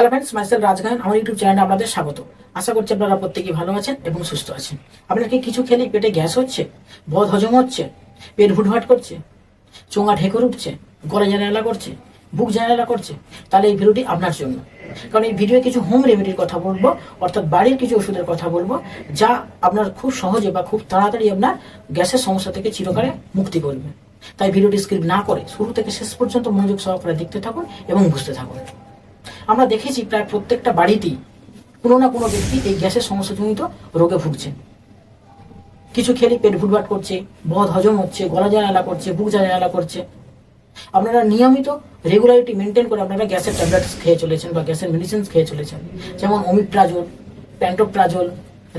Hello friends micellar রাজগান আমার YouTube চ্যানেলে আপনাদের স্বাগত। আশা করছি আপনারা প্রত্যেকেই ভালো আছেন এবং সুস্থ আছেন। আপনার কি কিছু খেলেই পেটে গ্যাস হচ্ছে, বদ হজম হচ্ছে, পেট ভুটভাট করছে, চোঙা ঢেকুর উঠছে গলা জানালা করছে, বুক জানালা করছে, তাহলে এই ভিডিওটি আপনার জন্য। কারণ এই ভিডিওয়ে কিছু হোম রেমেডির কথা বলব, অর্থাৎ বাড়ির কিছু ওষুধের কথা বলব, যা আপনার খুব সহজে বা খুব তাড়াতাড়ি আপনার গ্যাসের সমস্যা থেকে চিরকালে মুক্তি করবে। তাই ভিডিওটি স্ক্রিপ্ট না করে শুরু থেকে শেষ পর্যন্ত মনোযোগ সহকারে দেখতে থাকুন এবং বুঝতে থাকুন। আমরা দেখেছি প্রায় প্রত্যেকটা বাড়িতেই কোনো না কোনো ব্যক্তি এই গ্যাসের সমস্যাজনিত রোগে ভুগছেন। কিছু খেলে পেট ভুটভাট করছে, বদ হজম হচ্ছে, গলা জ্বালা করছে, বুক জ্বালা করছে। আপনারা নিয়মিত রেগুলারিটি মেনটেন করে আপনারা গ্যাসের ট্যাবলেটস খেয়ে চলেছেন বা গ্যাসের মেডিসিন খেয়ে চলেছেন। যেমন অমিপ্রাজল প্যান্টোপ্রাজল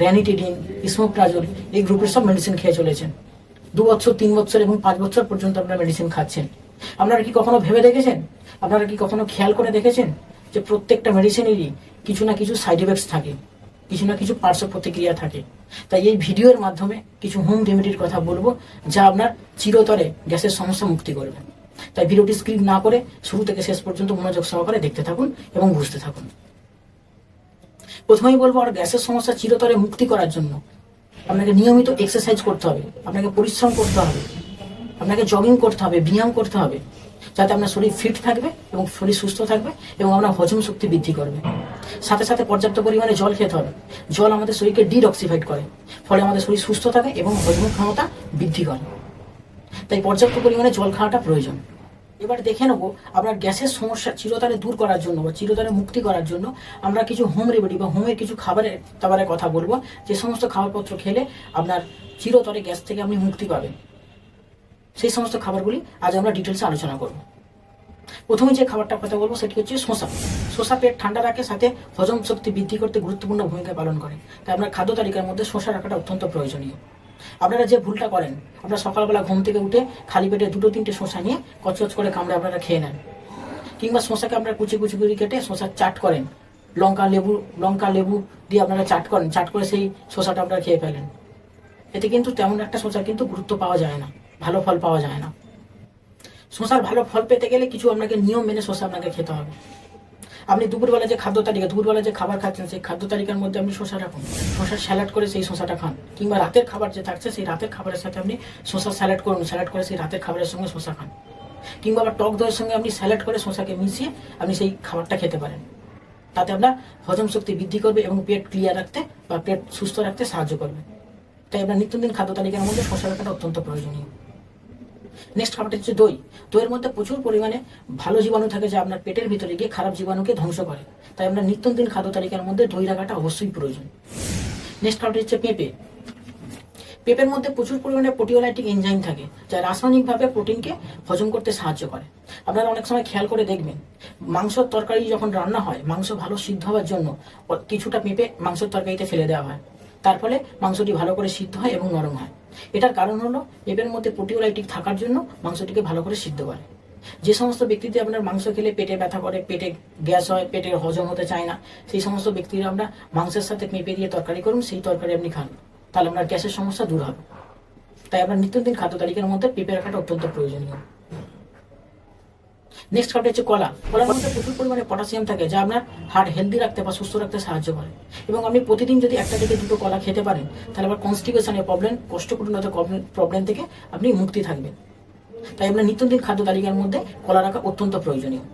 র্যানিটিডিন ইসমোপ্রাজল এই গ্রুপের সব মেডিসিন খেয়ে চলেছেন। দু বছর, তিন বছর এবং পাঁচ বছর পর্যন্ত আপনারা মেডিসিন খাচ্ছেন। আপনারা কি কখনো ভেবে দেখেছেন? আপনারা কি কখনো খেয়াল করে দেখেছেন? যে প্রত্যেকটা মেডিসিনেরই কিছু না কিছু সাইড এফেক্টস থাকে, কিছু না কিছু পার্শ্ব প্রতিক্রিয়া থাকে। তাই এই ভিডিওর মাধ্যমে কিছু হোম রেমেডির কথা বলব, যা আপনার চিরতরে গ্যাসের সমস্যা মুক্তি করবে। তাই ভিডিওটি স্ক্রিপ না করে শুরু থেকে শেষ পর্যন্ত মনোযোগ সহকারে দেখতে থাকুন এবং বুঝতে থাকুন। প্রথমেই বলব, আর গ্যাসের সমস্যা চিরতরে মুক্তি করার জন্য আপনাকে নিয়মিত এক্সারসাইজ করতে হবে, আপনাকে পরিশ্রম করতে হবে, আপনাকে জগিং করতে হবে, ব্যায়াম করতে হবে। যাতে আপনার শরীর ফিট থাকবে এবং শরীর সুস্থ থাকবে এবং আপনার হজম শক্তি বৃদ্ধি করবে। সাথে সাথে পর্যাপ্ত পরিমাণে জল খেতে হবে। জল আমাদের শরীরকে ডিডক্সিফাইড করে। ফলে আমাদের শরীর সুস্থ থাকে এবং হজম ক্ষমতা বৃদ্ধি করে। তাই পর্যাপ্ত পরিমাণে জল খাওয়াটা প্রয়োজন। এবার দেখে নেব আপনার গ্যাসের সমস্যা চিরতরে দূর করার জন্য বা চিরতরে মুক্তি করার জন্য আমরা কিছু হোম রেমেডি বা হোমের কিছু খাবারের দাবারের কথা বলব। যে সমস্ত খাবারপত্র খেলে আপনার চিরতরে গ্যাস থেকে আপনি মুক্তি পাবেন। সেই সমস্ত খাবারগুলি আজ আমরা ডিটেলসে আলোচনা করব। প্রথমে যে খাবারটার কথা বলব সেটি হচ্ছে শসা। শসা পেট ঠান্ডা রাখে, সাথে হজম শক্তি বৃদ্ধি করতে গুরুত্বপূর্ণ ভূমিকা পালন করে। তাই আপনার খাদ্য তালিকার মধ্যে শসা রাখাটা অত্যন্ত প্রয়োজনীয়। আপনারা যে ভুলটা করেন, আপনারা সকালবেলা ঘুম থেকে উঠে খালি পেটে দুটো তিনটে শসা নিয়ে কচকচ করে কামড়ে আপনারা খেয়ে নেন। কিংবা শসাকে আপনারা কুচি কুচি করে কেটে শসা চাট করেন। লঙ্কা, লেবু লঙ্কা, লেবু দিয়ে আপনারা চাট করেন, চাট করে সেই শসাটা আপনারা খেয়ে ফেলেন। এতে কিন্তু তেমন একটা শসার কিন্তু গুরুত্ব পাওয়া যায় না। ভালো ফল পাওয়া যায় না। শশার ভালো ফল পেতে গেলে কিছু আপনাকে নিয়ম মেনে শসা আপনাকে খেতে হবে। আপনি দুপুরবেলা যে খাদ্য তালিকা দুপুরবেলা যে খাবার খাচ্ছেন, সেই খাদ্য তালিকার মধ্যে আপনি শশা রাখুন। শসার স্যালাড করে সেই শশাটা খান। কিংবা রাতের খাবার যে থাকছে, সেই রাতের খাবারের সাথে আপনি শসা স্যালাড করুন। স্যালাড করে সেই রাতের খাবারের সঙ্গে শসা খান। কিংবা আবার টক দইয়ের সঙ্গে আপনি স্যালাড করে শশাকে মিশিয়ে আপনি সেই খাবারটা খেতে পারেন। তাতে আপনার হজম শক্তি বৃদ্ধি করবে এবং পেট ক্লিয়ার রাখতে বা পেট সুস্থ রাখতে সাহায্য করবে। তাই আপনার নিত্যদিন খাদ্য তালিকার মধ্যে শশা রাখাটা অত্যন্ত প্রয়োজনীয়। নেক্সট খাবারটা হচ্ছে দই। দইয়ের মধ্যে প্রচুর পরিমাণে ভালো জীবাণু থাকে যা আপনার পেটের ভিতরে গিয়ে খারাপ জীবাণুকে ধ্বংস করে। তাই আপনার নিত্যদিন খাদ্য তালিকার মধ্যে দই রাখাটা অবশ্যই প্রয়োজন। নেক্সট খাবারটা হচ্ছে পেঁপে। পেঁপের মধ্যে প্রচুর পরিমাণে প্রোটিওলাইটিক এনজাইম থাকে, যা রাসায়নিকভাবে প্রোটিনকে হজম করতে সাহায্য করে। আপনারা অনেক সময় খেয়াল করে দেখবেন মাংসর তরকারি যখন রান্না হয়, মাংস ভালো সিদ্ধ হওয়ার জন্য কিছুটা পেঁপে মাংসের তরকারিতে ফেলে দেওয়া হয়। তার ফলে মাংসটি ভালো করে সিদ্ধ হয় এবং নরম হয়। এটার কারণ হলো পেঁপের মধ্যে প্রোটিওলাইটিক থাকার জন্য মাংসটিকে ভালো করে সিদ্ধ করে। যে সমস্ত ব্যক্তিতে আপনার মাংস খেলে পেটে ব্যথা করে, পেটে গ্যাস হয়, পেটে হজম হতে চায় না, সেই সমস্ত ব্যক্তিরা আমরা মাংসের সাথে পেঁপে দিয়ে তরকারি করুন, সেই তরকারি আপনি খান। তাহলে আপনার গ্যাসের সমস্যা দূর হবে। তাই আপনার নিত্যদিন খাদ্য তালিকার মধ্যে পেঁপে রাখাটা অত্যন্ত প্রয়োজনীয়। নেক্সট খাবারটা হচ্ছে কলা। কলার মধ্যে প্রচুর পরিমাণে পটাশিয়াম থাকে, যা আপনার হার্ট হেলদি রাখতে বা সুস্থ রাখতে সাহায্য করে। এবং আপনি প্রতিদিন যদি একটা থেকে দুটো কলা খেতে পারেন, তাহলে আবার কনস্টিপেশনের প্রবলেম কোষ্ঠকাঠিন্যতা প্রবলেম থেকে আপনি মুক্তি থাকবেন। তাই আপনার নিত্যদিন খাদ্য তালিকার মধ্যে কলা রাখা অত্যন্ত প্রয়োজনীয়।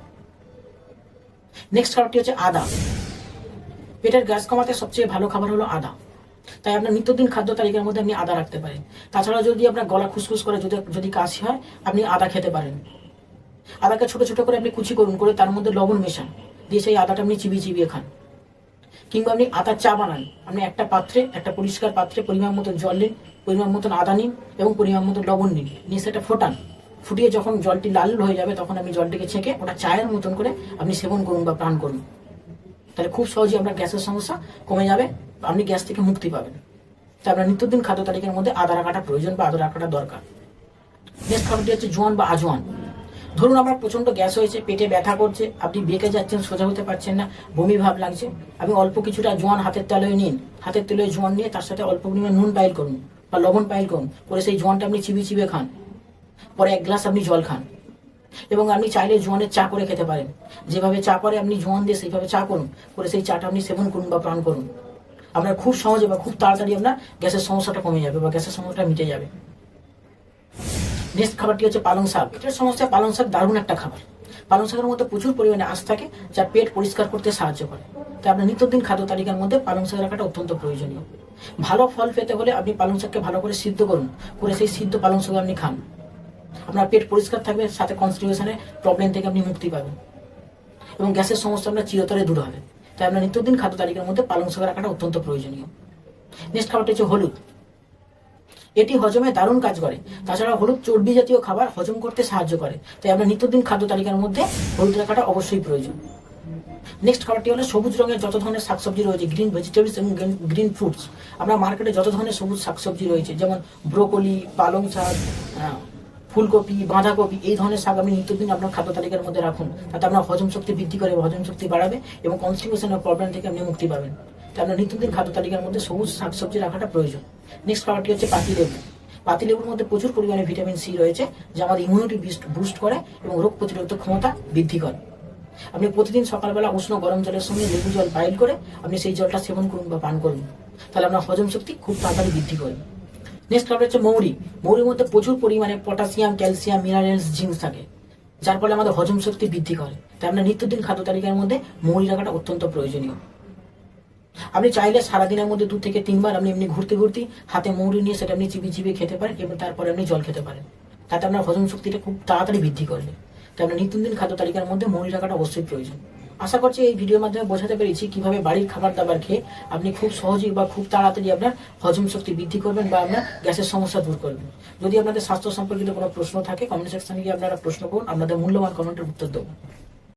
নেক্সট খাবারটি হচ্ছে আদা। পেটের গ্যাস কমাতে সবচেয়ে ভালো খাবার হলো আদা। তাই আপনার নিত্যদিন খাদ্য তালিকার মধ্যে আপনি আদা রাখতে পারেন। তাছাড়া যদি আপনার গলা খুসখুস করে, যদি যদি কাশি হয়, আপনি আদা খেতে পারেন। আদাকে ছোট ছোট করে আপনি কুচি করুন, করে তার মধ্যে লবণ মেশান। দিয়ে সেই আদাটা আপনি চিবিয়ে চিবিয়ে খান। কিংবা আপনি আদার চা বানান। আপনি একটা পাত্রে, একটা পরিষ্কার পাত্রে পরিমাণ মতন জল নিন, পরিমাণ মতন আদা নিন এবং পরিমাণ মতন লবণ নিন। নিয়ে সেটা ফোটান। ফুটিয়ে যখন জলটি লাল হয়ে যাবে, তখন আপনি জলটিকে ছেঁকে ওটা চায়ের মতন করে আপনি সেবন করুন বা পান করুন। তাহলে খুব সহজে আপনার গ্যাসের সমস্যা কমে যাবে, আপনি গ্যাস থেকে মুক্তি পাবেন। তাই আপনার নিত্যদিন খাদ্য তালিকার মধ্যে আদা রাখাটা প্রয়োজন বা আদা রাখাটা দরকার। নেক্সট খাবারটি হচ্ছে জোয়ান বা আজওয়ান ধরুন আপনার প্রচণ্ড গ্যাস হয়েছে, পেটে ব্যথা করছে, আপনি বেঁকে যাচ্ছেন, সোজা হতে পারছেন না, বমি ভাব লাগছে আপনি অল্প কিছুটা জোয়ান হাতের তেলোয় নিন, হাতের তেলোয় জোয়ান নিয়ে তার সাথে অল্প পরিমাণ নুন পাইল করুন, বা লবণ পাইল করুন, করে সেই জোয়ানটা আপনি চিবিয়ে চিবিয়ে খান, পরে এক গ্লাস আপনি জল খান। এবং আপনি চাইলে জোয়ানের চা করে খেতে পারেন, যেভাবে চা করে আপনি জোয়ান দিয়ে সেইভাবে চা করুন, করে সেই চাটা আপনি সেবন করুন বা পান করুন। আপনার খুব সহজে বা খুব তাড়াতাড়ি আপনার গ্যাসের সমস্যাটা কমে যাবে বা গ্যাসের সমস্যাটা মিটে যাবে। নেক্সট খাবারটি হচ্ছে পালং শাক। পেটের সমস্যায় পালং শাক দারুণ একটা খাবার। পালং শাকের মধ্যে প্রচুর পরিমাণে আঁশ থাকে, যা পেট পরিষ্কার করতে সাহায্য করে। তাই আপনার নিত্যদিন খাদ্য তালিকার মধ্যে পালং শাক রাখাটা অত্যন্ত প্রয়োজনীয়। ভালো ফল পেতে হলে আপনি পালং শাককে ভালো করে সিদ্ধ করুন, করে সেই সিদ্ধ পালং শাক আপনি খান। আপনার পেট পরিষ্কার থাকবে, সাথে কনস্টিটিউশনের প্রবলেম থেকে আপনি মুক্তি পাবেন। এবং গ্যাসের সমস্যা আপনার চিরতরে দূর হবে। তাই আপনার নিত্যদিন খাদ্য তালিকার মধ্যে পালং শাক রাখাটা অত্যন্ত প্রয়োজনীয়। নেক্সট খাবারটি হচ্ছে হলুদ। এটি হজমে দারুণ কাজ করে। তাছাড়া হলুদ চর্বি জাতীয় খাবার হজম করতে সাহায্য করে। তাই আমরা নিত্যদিন খাদ্য তালিকার মধ্যে হলুদ রাখাটা অবশ্যই প্রয়োজন। নেক্সট খাবারটি হলো সবুজ রঙের যত ধরনের শাকসবজি রয়েছে গ্রিন ভেজিটেবলস এবং গ্রিন ফ্রুটস আমরা মার্কেটে যত ধরনের সবুজ শাকসবজি রয়েছে, যেমন ব্রোকলি পালং শাক ফুলকপি, বাঁধাকপি, এই ধরনের শাক আপনি নিত্যদিন আপনার খাদ্য তালিকার মধ্যে রাখুন। তাতে আপনার হজম শক্তি বৃদ্ধি করে হজম শক্তি বাড়াবে এবং কনস্টিটিউশনের প্রবলেম থেকে আপনি মুক্তি পাবেন। তাই আপনার নিত্যদিন খাদ্য তালিকার মধ্যে সবুজ শাকসবজি রাখাটা প্রয়োজন। নেক্সট খাবারটি হচ্ছে পাতিলেবু। পাতিলেবুর মধ্যে প্রচুর পরিমাণে ভিটামিন সি রয়েছে, যা আমাদের ইমিউনিটি বুস্ট করে এবং রোগ প্রতিরোধক ক্ষমতা বৃদ্ধি করে। আপনি প্রতিদিন সকালবেলা উষ্ণ গরম জলের সঙ্গে লেবু জল বাইল করে আপনি সেই জলটা সেবন করুন বা পান করুন। তাহলে আপনার হজম শক্তি খুব তাড়াতাড়ি বৃদ্ধি করবে নেক্সট খাবার হচ্ছে মৌরি। মৌরির মধ্যে প্রচুর পরিমাণে পটাশিয়াম ক্যালসিয়াম মিনারেলস জিঙ্ক থাকে, যার ফলে আমাদের হজম শক্তি বৃদ্ধি করে। তাই আপনার নিত্যদিন খাদ্য তালিকার মধ্যে মৌরি রাখাটা অত্যন্ত প্রয়োজনীয়। আপনি চাইলে সারাদিনের মধ্যে দু থেকে তিনবার আপনি এমনি ঘুরতে ঘুরতে হাতে মৌরি নিয়ে সেটা আপনি চিবিয়ে চিবিয়ে খেতে পারেন এবং তারপরে আপনি জল খেতে পারেন। তাতে আপনার হজম শক্তিটা খুব তাড়াতাড়ি বৃদ্ধি করবে। তাই আপনার নিত্যদিন খাদ্য তালিকার মধ্যে মৌরি রাখাটা অবশ্যই প্রয়োজন। আশা করছি এই ভিডিওর মাধ্যমে বোঝাতে পেরেছি কীভাবে বাড়ির খাবার দাবার খেয়ে আপনি খুব সহজেই বা খুব তাড়াতাড়ি আপনার হজম শক্তি বৃদ্ধি করবেন বা আপনার গ্যাসের সমস্যা দূর করবেন। যদি আপনাদের স্বাস্থ্য সম্পর্কিত কোনো প্রশ্ন থাকে কমেন্ট সেকশনে গিয়ে আপনারা প্রশ্ন করুন আপনাদের মূল্যবান কমেন্টের উত্তর দেবো।